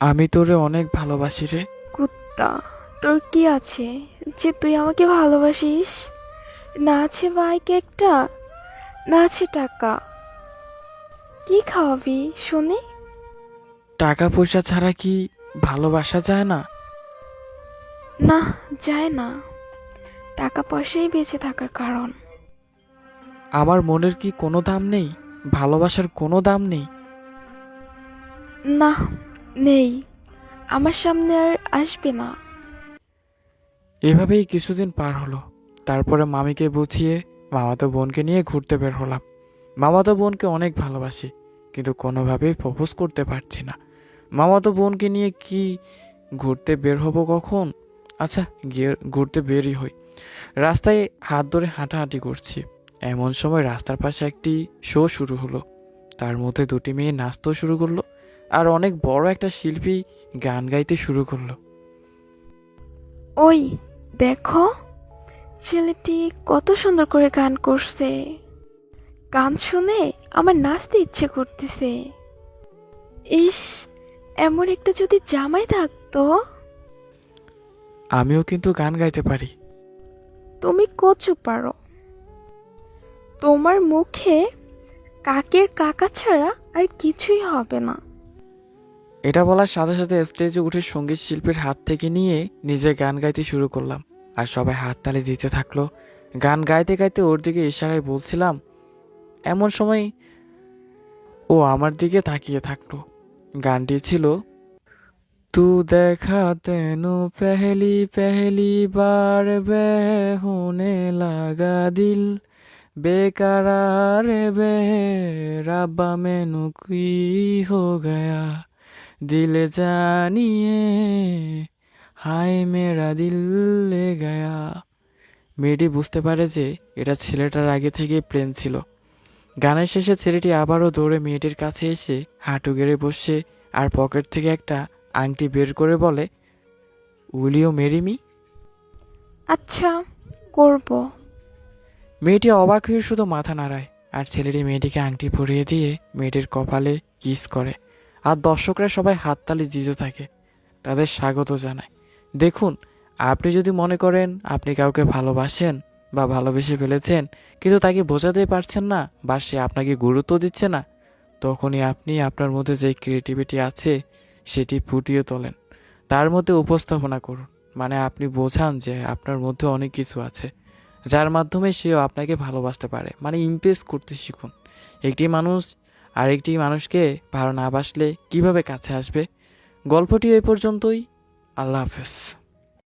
আমি তোরে অনেক ভালোবাসি রে। কুত্তা তোর কি আছে যে তুই আমাকে ভালোবাসিস? না আছে বাইক একটা না আছে টাকা। কি খাওয়াবি শুনি? টাকা পয়সা ছাড়া কি ভালোবাসা যায় না? না যায় না। টাকা পয়সাই বেঁচে থাকার কারণ। আমার মনের কি কোনো দাম নেই? ভালোবাসার কোনো দাম নেই? না নেই। আমার সামনে আর আসবে না। এভাবেই কিছুদিন পার হলো। তারপরে মামিকে বুঝিয়ে মামাতো বোনকে নিয়ে ঘুরতে বের হলাম। মামাতো বোনকে অনেক ভালোবাসি, কিন্তু কোনোভাবেই প্রপোজ করতে পারছি না। মামাতো বোনকে নিয়ে কি ঘুরতে বের হব কখন? আচ্ছা গিয়ে ঘুরতে বেরই হই। রাস্তায় হাত ধরে হাঁটাহাঁটি করছি। এমন সময় রাস্তার পাশে একটি শো শুরু হলো। তার মধ্যে দুটি মেয়ে নাচতেও শুরু করল। আর অনেক বড় একটা শিল্পী গান গাইতে শুরু করল। ওই দেখো ছেলেটি কত সুন্দর করে গান করছে। গান শুনে আমার নাচতে ইচ্ছে করতেছে। ইস এমন একটা যদি জামাই থাকতো? আমিও কিন্তু গান গাইতে পারি। তুমি কচু পারো। তোমার মুখে কাকের কাকা ছাড়া আর কিছুই হবে না। এটা বলার সাথে সাথে স্টেজে উঠে সংগীত শিল্পীর হাত থেকে নিয়ে নিজে গান গাইতে শুরু করলাম। আর সবাই হাততালি দিতে থাকল। গান গাইতে গাইতে ওর দিকে ইশারায় বলছিলাম, এমন সময় ও আমার দিকে তাকিয়ে থাকল। গানটি ছিল, তু দেখা তেনু পেহলি পেহলি বার বে হোনে লাগা দিল। বেকারার বে রাব্বা মেনু কি হো গয়া? দিল জানিয়ে হাই মেরা দিল লে গয়া। মেয়েটি বুঝতে পারে যে এটা ছেলেটার আগে থেকে প্রেম ছিল। গানের শেষে ছেলেটি আবারও দৌড়ে মেয়েটির কাছে এসে হাঁটু গেড়ে বসে আর পকেট থেকে একটা আংটি বের করে বলে উইলিও মেরিমি আচ্ছা করব। মেয়েটি অবাক হয়ে শুধু মাথা নাড়ায় আর ছেলেটি মেয়েটিকে আংটি পরিয়ে দিয়ে মেয়েটির কপালে কিস করে। আর দর্শকরা সবাই হাততালি দিতে থাকে, তাদের স্বাগত জানায়। দেখুন, আপনি যদি মনে করেন আপনি কাউকে ভালোবাসেন বা ভালোবেসে ফেলেছেন, কিন্তু তাকে বোঝাতে পারছেন না বা সে আপনাকে গুরুত্ব দিচ্ছে না, তখনই আপনি আপনার মধ্যে যে ক্রিয়েটিভিটি আছে, সেটি ফুটিয়ে তোলেন। তার মধ্যে উপস্থাপনা করুন। মানে আপনি বোঝান যে আপনার মধ্যে অনেক কিছু আছে, যার মাধ্যমে সেও আপনাকে ভালোবাসতে পারে। মানে ইমপ্রেস করতে শিখুন। একটি মানুষ আরেকটি মানুষকে ভালো না বাসলে কীভাবে কাছে আসবে? গল্পটি এই পর্যন্তই। আল্লাহ হাফেজ।